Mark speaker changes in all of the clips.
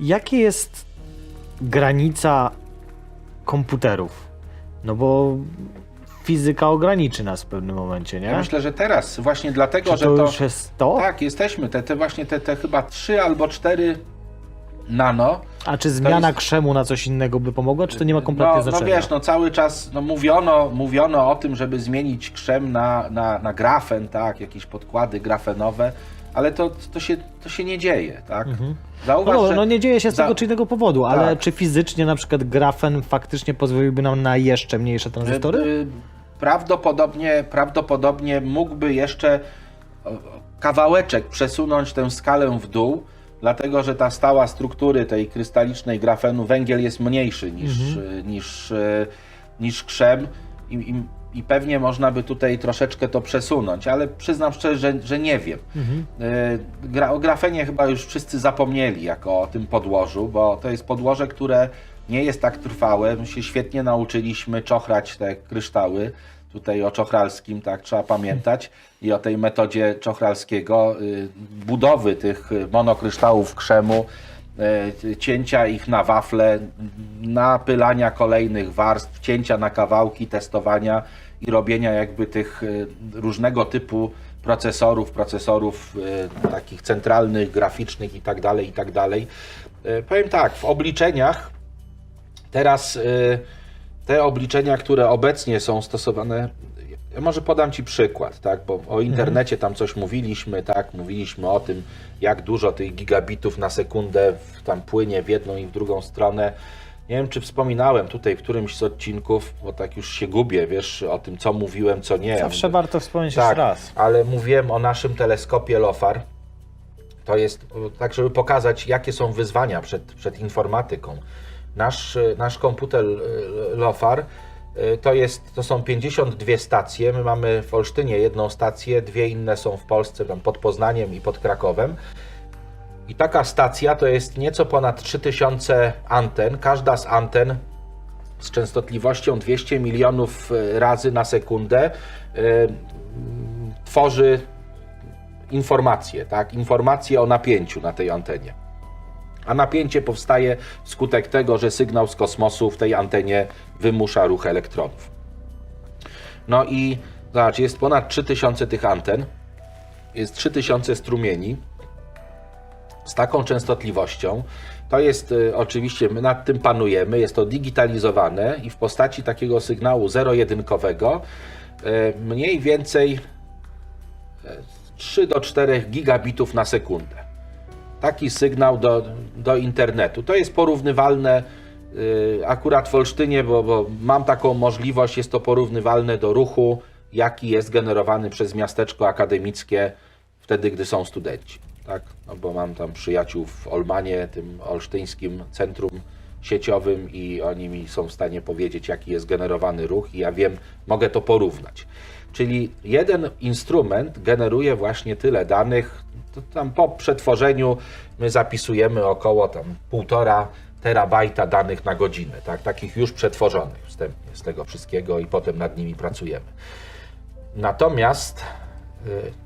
Speaker 1: Jakie jest granica komputerów? No bo fizyka ograniczy nas w pewnym momencie, nie?
Speaker 2: Ja myślę, że teraz właśnie dlatego,
Speaker 1: Czy
Speaker 2: że
Speaker 1: to
Speaker 2: to...
Speaker 1: już jest to?
Speaker 2: Tak, jesteśmy. Te, te właśnie te, te chyba 3 albo 4 nano.
Speaker 1: A czy zmiana
Speaker 2: jest-
Speaker 1: krzemu na coś innego by pomogła, czy to nie ma kompletnie
Speaker 2: no, no
Speaker 1: znaczenia?
Speaker 2: wiesz, no cały czas no, mówiono, mówiono o tym, żeby zmienić krzem na, na, na grafen, tak, jakieś podkłady grafenowe, ale to, to, się, to się nie dzieje, tak?
Speaker 1: No,
Speaker 2: Zauważ,
Speaker 1: no,
Speaker 2: że
Speaker 1: no nie dzieje się z
Speaker 2: za-
Speaker 1: tego czy innego powodu, ale
Speaker 2: Tak.
Speaker 1: czy fizycznie na przykład grafen faktycznie pozwoliłby nam na jeszcze mniejsze tranzystory?
Speaker 2: y, prawdopodobnie, prawdopodobnie mógłby jeszcze o, kawałeczek przesunąć tę skalę w dół, dlatego że ta stała struktury tej krystalicznej grafenu, węgiel jest mniejszy niż, y, niż, niż krzem i, i, i pewnie można by tutaj troszeczkę to przesunąć, ale przyznam szczerze, że, że nie wiem. Y, Gra, o grafenie chyba już wszyscy zapomnieli jako o tym podłożu, bo to jest podłoże, które nie jest tak trwałe. My się świetnie nauczyliśmy czochrać te kryształy. Tutaj o czochralskim, tak trzeba pamiętać i o tej metodzie czochralskiego y, budowy tych monokryształów krzemu, y, cięcia ich na wafle, napylania kolejnych warstw, cięcia na kawałki, testowania i robienia jakby tych y, różnego typu procesorów, procesorów y, takich centralnych, graficznych i tak dalej, i tak dalej. Y, Powiem tak, w obliczeniach teraz te obliczenia, które obecnie są stosowane, ja może podam Ci przykład, tak, bo o internecie tam coś mówiliśmy, tak, mówiliśmy o tym, jak dużo tych gigabitów na sekundę tam płynie w jedną i w drugą stronę. Nie wiem, czy wspominałem tutaj w którymś z odcinków, bo tak już się gubię, wiesz, o tym, co mówiłem, co nie.
Speaker 1: Zawsze warto wspomnieć
Speaker 2: Tak,
Speaker 1: jeszcze raz.
Speaker 2: ale mówiłem o naszym teleskopie LOFAR. To jest tak, żeby pokazać, jakie są wyzwania przed, przed informatyką. Nasz, y, nasz komputer y, LOFAR y, to, jest, to są 52 stacje. My mamy w Olsztynie jedną stację, dwie inne są w Polsce, tam pod Poznaniem i pod Krakowem. I taka stacja to jest nieco ponad 3000 anten. Każda z anten z częstotliwością 200 milionów y, razy na sekundę y, tworzy informacje, tak? Informacje o napięciu na tej antenie. A napięcie powstaje wskutek tego, że sygnał z kosmosu w tej antenie wymusza ruch elektronów. No i zobacz, jest ponad 3000 tych anten, jest 3000 strumieni z taką częstotliwością. To jest y, oczywiście, my nad tym panujemy, jest to digitalizowane i w postaci takiego sygnału zero-jedynkowego y, mniej więcej 3 do 4 gigabitów na sekundę. Taki sygnał do, do internetu. To jest porównywalne y, akurat w Olsztynie, bo, bo mam taką możliwość, jest to porównywalne do ruchu, jaki jest generowany przez miasteczko akademickie wtedy, gdy są studenci. Tak? No bo mam tam przyjaciół w Olmanie, tym olsztyńskim centrum sieciowym i oni mi są w stanie powiedzieć, jaki jest generowany ruch i ja wiem, mogę to porównać. Czyli jeden instrument generuje właśnie tyle danych, to tam po przetworzeniu my zapisujemy około tam półtora terabajta danych na godzinę, tak? takich już przetworzonych wstępnie z tego wszystkiego i potem nad nimi pracujemy. Natomiast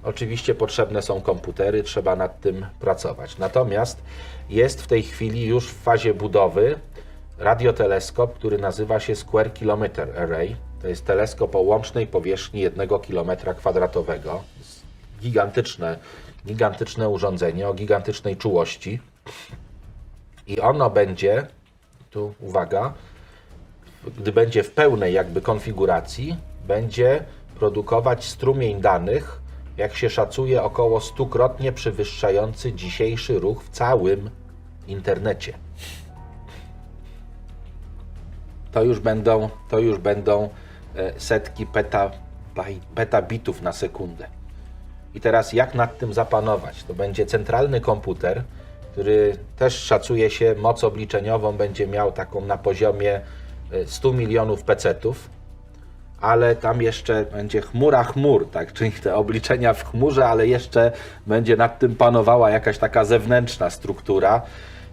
Speaker 2: oczywiście potrzebne są komputery, trzeba nad tym pracować. Natomiast jest w tej chwili już w fazie budowy radioteleskop, który nazywa się Square Kilometer Array. To jest teleskop o łącznej powierzchni 1 km kwadratowego. Gigantyczne, gigantyczne urządzenie o gigantycznej czułości. I ono będzie, tu uwaga, gdy będzie w pełnej jakby konfiguracji, będzie produkować strumień danych, jak się szacuje, około stukrotnie przewyższający dzisiejszy ruch w całym internecie. To już będą, to już będą e, setki petabaj, petabitów na sekundę. I teraz jak nad tym zapanować? To będzie centralny komputer, który też szacuje się moc obliczeniową, będzie miał taką na poziomie e, 100 milionów pecetów, ale tam jeszcze będzie chmura chmur, tak? czyli te obliczenia w chmurze, ale jeszcze będzie nad tym panowała jakaś taka zewnętrzna struktura.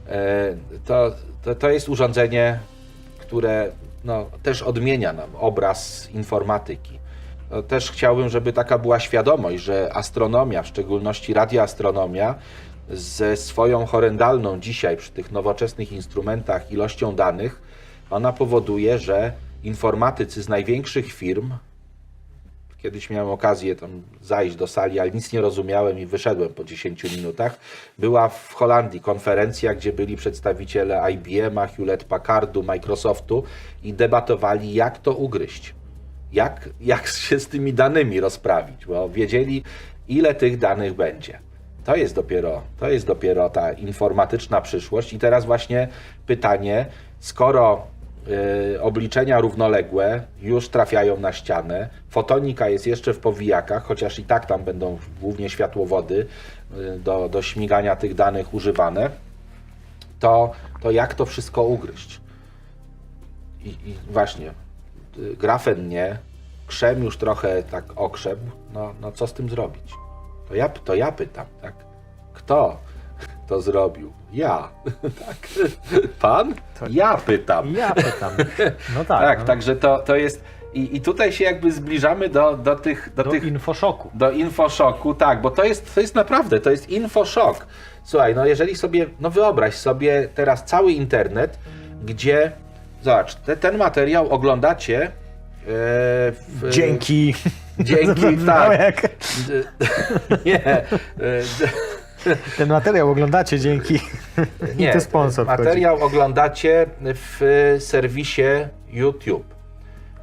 Speaker 2: E, To, to, to jest urządzenie, które no, też odmienia nam obraz informatyki. No, też chciałbym, żeby taka była świadomość, że astronomia, w szczególności radioastronomia, ze swoją horrendalną dzisiaj przy tych nowoczesnych instrumentach ilością danych, ona powoduje, że informatycy z największych firm, kiedyś miałem okazję tam zajść do sali, ale nic nie rozumiałem i wyszedłem po 10 minutach, była w Holandii konferencja, gdzie byli przedstawiciele IBM, Hewlett Packardu, Microsoftu i debatowali, jak to ugryźć jak, jak się z tymi danymi rozprawić, bo wiedzieli, ile tych danych będzie. To jest dopiero, to jest dopiero ta informatyczna przyszłość. I teraz właśnie pytanie, skoro obliczenia równoległe już trafiają na ścianę, fotonika jest jeszcze w powijakach, chociaż i tak tam będą głównie światłowody y, do, do śmigania tych danych używane, to, to jak to wszystko ugryźć? I, i właśnie, y, grafen nie, krzem już trochę tak okrzepł, no, no co z tym zrobić? To ja, to ja pytam, tak? Kto to zrobił? Ja. tak. Pan? Ja pytam.
Speaker 1: Ja pytam. No tak.
Speaker 2: Tak,
Speaker 1: no,
Speaker 2: także to, to jest... I, I tutaj się jakby zbliżamy do, do tych... Do,
Speaker 1: do
Speaker 2: tych
Speaker 1: infoszoku.
Speaker 2: do infoszoku, tak, bo to jest, to jest naprawdę, to jest infoszok. Słuchaj, no jeżeli sobie, no wyobraź sobie teraz cały internet, gdzie, zobacz, te, ten materiał oglądacie e, w,
Speaker 1: Dzięki.
Speaker 2: Dzięki, tak. Nie, e,
Speaker 1: ten materiał oglądacie dzięki.
Speaker 2: nie.
Speaker 1: I to sponsor wchodzi.
Speaker 2: Materiał oglądacie w serwisie YouTube.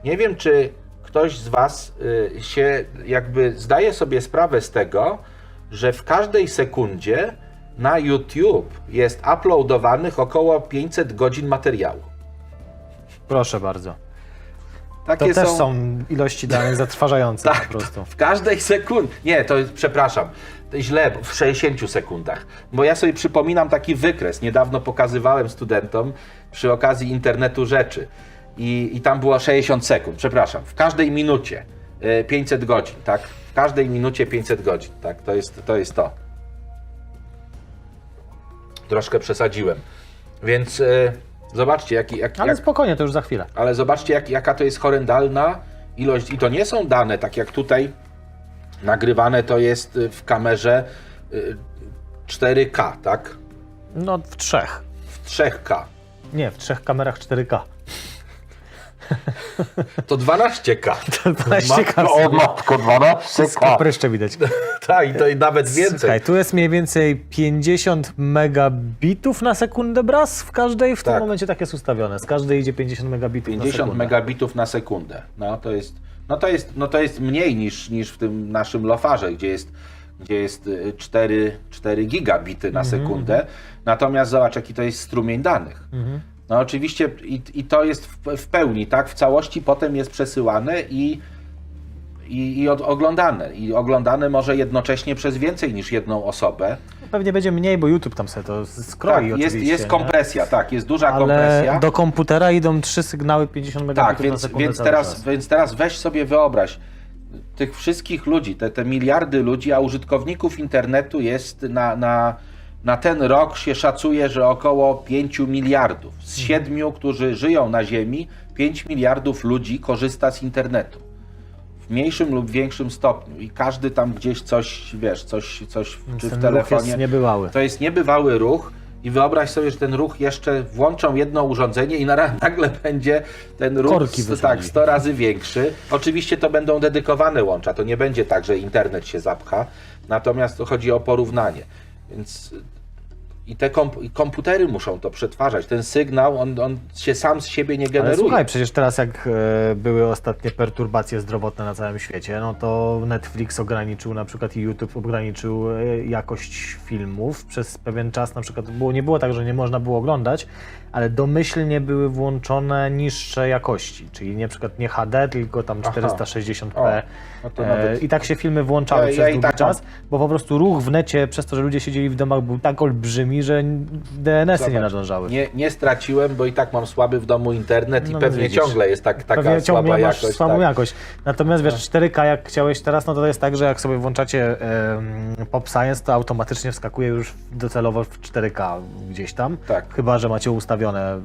Speaker 2: Nie wiem, czy ktoś z Was y, się jakby zdaje sobie sprawę z tego, że w każdej sekundzie na YouTube jest uploadowanych około 500 godzin materiału.
Speaker 1: Proszę bardzo.
Speaker 2: Takie
Speaker 1: To też są ilości danych zatrważające
Speaker 2: Tak,
Speaker 1: po prostu.
Speaker 2: W każdej sekundzie. Nie, to jest, przepraszam. Źle, w 60 sekundach. Bo ja sobie przypominam taki wykres. Niedawno pokazywałem studentom przy okazji internetu rzeczy. I, I tam było 60 sekund, przepraszam. W każdej minucie e, 500 godzin, tak? W każdej minucie 500 godzin, tak? To jest to. Jest to. Troszkę przesadziłem. Więc e, zobaczcie, jaki, jak,
Speaker 1: Ale
Speaker 2: jak,
Speaker 1: spokojnie, to już za chwilę.
Speaker 2: ale zobaczcie, jak, jaka to jest horrendalna ilość. I to nie są dane, tak jak tutaj nagrywane to jest y, w kamerze y, 4K, tak?
Speaker 1: No w trzech.
Speaker 2: W 3K.
Speaker 1: Nie, w trzech kamerach 4K.
Speaker 2: To 12K.
Speaker 1: To 12K.
Speaker 2: Matko, o matko, 12K.
Speaker 1: Pryszcze widać.
Speaker 2: Tak, i to i nawet więcej.
Speaker 1: Słuchaj, tu jest mniej więcej 50 megabitów na sekundę braz w każdej, w tym
Speaker 2: Tak.
Speaker 1: momencie tak jest ustawione. Z każdej idzie 50 megabitów na
Speaker 2: 50
Speaker 1: sekundę.
Speaker 2: megabitów na sekundę. No to jest, no to jest, no to jest mniej niż, niż w tym naszym lofarze, gdzie jest, gdzie jest y, 4, 4 gigabity na sekundę. Natomiast zobacz, jaki to jest strumień danych. No oczywiście i, i to jest w, w pełni, tak? W całości potem jest przesyłane i, i, i od, oglądane. I oglądane może jednocześnie przez więcej niż jedną osobę.
Speaker 1: Pewnie będzie mniej, bo YouTube tam sobie to skroi
Speaker 2: Tak,
Speaker 1: oczywiście.
Speaker 2: jest, jest
Speaker 1: nie?
Speaker 2: kompresja, tak, jest duża
Speaker 1: Ale
Speaker 2: kompresja.
Speaker 1: do komputera idą trzy sygnały 50 megabitów
Speaker 2: Tak, więc, więc, teraz,
Speaker 1: czas.
Speaker 2: więc teraz weź sobie wyobraź, tych wszystkich ludzi, te, te miliardy ludzi, a użytkowników internetu jest na, na, na ten rok się szacuje, że około 5 miliardów. Z siedmiu, którzy żyją na Ziemi, 5 miliardów ludzi korzysta z internetu. W mniejszym lub większym stopniu. I każdy tam gdzieś coś, wiesz, coś, coś
Speaker 1: Więc
Speaker 2: czy w
Speaker 1: ten ruch
Speaker 2: telefonie.
Speaker 1: jest niebywały.
Speaker 2: To jest niebywały ruch i wyobraź sobie, że ten ruch jeszcze włączą jedno urządzenie i na- nagle będzie ten ruch
Speaker 1: Korki
Speaker 2: tak, 100 razy większy. Oczywiście to będą dedykowane łącza, to nie będzie tak, że internet się zapcha, natomiast to chodzi o porównanie. Więc i te komp- i komputery muszą to przetwarzać. Ten sygnał, on, on się sam z siebie nie
Speaker 1: Ale
Speaker 2: generuje.
Speaker 1: słuchaj, przecież teraz jak e, były ostatnie perturbacje zdrowotne na całym świecie, no to Netflix ograniczył na przykład i YouTube ograniczył e, jakość filmów przez pewien czas. Na przykład było, nie było tak, że nie można było oglądać, ale domyślnie były włączone niższe jakości, czyli na przykład nie HD, tylko tam
Speaker 2: Aha.
Speaker 1: 460p.
Speaker 2: O, no
Speaker 1: E,
Speaker 2: nawet-
Speaker 1: I tak się filmy włączały
Speaker 2: Ja-
Speaker 1: przez
Speaker 2: ja
Speaker 1: długi
Speaker 2: tak
Speaker 1: czas, bo po prostu ruch w necie, przez to, że ludzie siedzieli w domach, był tak olbrzymi, że DNS-y nie nadążały.
Speaker 2: Nie, nie straciłem, bo i tak mam słaby w domu internet i
Speaker 1: No,
Speaker 2: pewnie
Speaker 1: widzisz.
Speaker 2: ciągle jest tak, taka
Speaker 1: Pewnie
Speaker 2: słaba
Speaker 1: masz
Speaker 2: jakość.
Speaker 1: słabą
Speaker 2: tak.
Speaker 1: jakość. Natomiast wiesz, 4K jak chciałeś teraz, no to jest tak, że jak sobie włączacie em, Pop Science, to automatycznie wskakuje już docelowo w 4K gdzieś tam.
Speaker 2: Tak.
Speaker 1: Chyba, że macie ustawione e,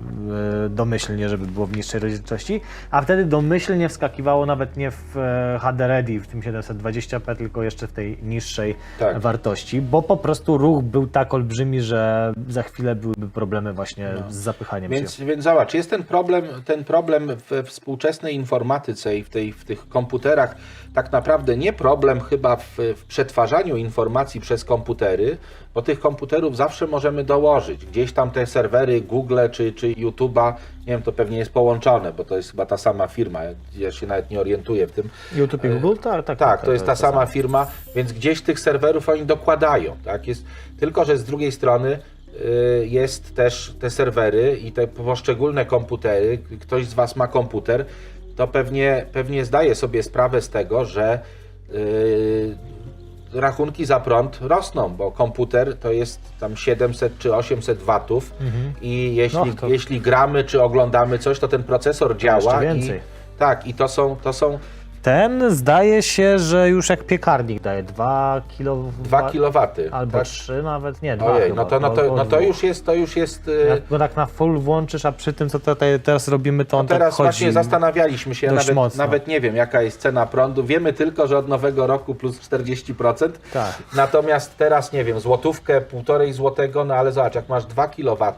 Speaker 1: domyślnie, żeby było w niższej rozdzielczości. A wtedy domyślnie wskakiwało nawet nie w e, HD Ready, w tym 720p, tylko jeszcze w tej niższej
Speaker 2: Tak.
Speaker 1: wartości, bo po prostu ruch był tak olbrzymi, że za chwilę byłyby problemy właśnie z zapychaniem się.
Speaker 2: Więc, więc zobacz, jest ten problem, ten problem we współczesnej informatyce i w, tej, w tych komputerach, tak naprawdę nie problem chyba w, w przetwarzaniu informacji przez komputery, bo tych komputerów zawsze możemy dołożyć. Gdzieś tam te serwery Google czy, czy YouTube'a, nie wiem, to pewnie jest połączone, bo to jest chyba ta sama firma, ja się nawet nie orientuję w tym.
Speaker 1: YouTube i Google? Tak, tak.
Speaker 2: Tak, to jest ta sama firma, więc gdzieś tych serwerów oni dokładają. Tak? Jest, tylko, że z drugiej strony y, jest też te serwery i te poszczególne komputery. Ktoś z Was ma komputer, to pewnie, pewnie zdaje sobie sprawę z tego, że y, rachunki za prąd rosną, bo komputer to jest tam 700 czy 800 watów i jeśli,
Speaker 1: No, to-
Speaker 2: jeśli gramy czy oglądamy coś, to ten procesor działa.
Speaker 1: jeszcze
Speaker 2: I,
Speaker 1: więcej.
Speaker 2: tak, i to są, to są
Speaker 1: Ten zdaje się, że już jak piekarnik daje 2 kilo.
Speaker 2: 2 kW.
Speaker 1: Albo
Speaker 2: tak?
Speaker 1: 3 nawet, nie, 2
Speaker 2: Ojej,
Speaker 1: chyba,
Speaker 2: no to, no, to, no to już jest, to już jest. y,
Speaker 1: Jak go tak na full włączysz, a przy tym, co tutaj teraz robimy, to on
Speaker 2: Teraz
Speaker 1: tak
Speaker 2: właśnie zastanawialiśmy się, nawet,
Speaker 1: mocno.
Speaker 2: nawet nie wiem jaka jest cena prądu. Wiemy tylko, że od nowego roku plus 40%.
Speaker 1: Tak.
Speaker 2: Natomiast teraz nie wiem, złotówkę, półtorej złotego, no ale zobacz, jak masz 2 kW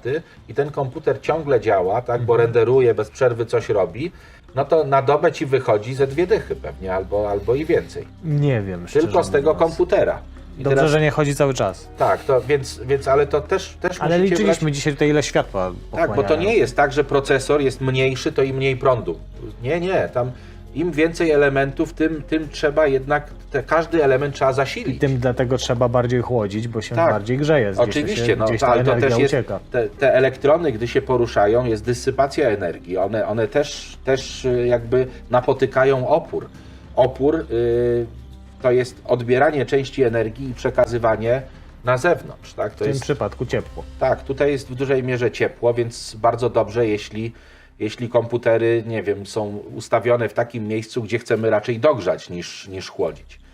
Speaker 2: i ten komputer ciągle działa, tak, bo
Speaker 1: Mhm.
Speaker 2: renderuje, bez przerwy coś robi, no to na dobę ci wychodzi ze dwie dychy pewnie, albo, albo i więcej.
Speaker 1: Nie wiem.
Speaker 2: Tylko z tego
Speaker 1: mówiąc.
Speaker 2: komputera. I
Speaker 1: Dobrze,
Speaker 2: teraz-
Speaker 1: że nie chodzi cały czas.
Speaker 2: Tak, to więc, więc ale to też, też
Speaker 1: Ale
Speaker 2: musicie
Speaker 1: liczyliśmy
Speaker 2: brać...
Speaker 1: dzisiaj tutaj ile światła
Speaker 2: Tak, bo to
Speaker 1: pochłaniają.
Speaker 2: nie jest tak, że procesor jest mniejszy, to i mniej prądu. Nie, nie, tam im więcej elementów, tym, tym trzeba jednak, te, każdy element trzeba zasilić.
Speaker 1: Tym dlatego trzeba bardziej chłodzić, bo się
Speaker 2: Tak.
Speaker 1: bardziej grzeje. Gdzieś
Speaker 2: Oczywiście,
Speaker 1: się,
Speaker 2: no,
Speaker 1: gdzieś ta
Speaker 2: ale to też jest, te, te elektrony, gdy się poruszają, jest dysypacja energii. One, one też, też y, jakby napotykają opór. Opór y, to jest odbieranie części energii i przekazywanie na zewnątrz. Tak?
Speaker 1: W
Speaker 2: To
Speaker 1: tym
Speaker 2: jest,
Speaker 1: przypadku ciepło.
Speaker 2: Tak, tutaj jest w dużej mierze ciepło, więc bardzo dobrze, jeśli, jeśli komputery, nie wiem, są ustawione w takim miejscu, gdzie chcemy raczej dogrzać niż, niż chłodzić.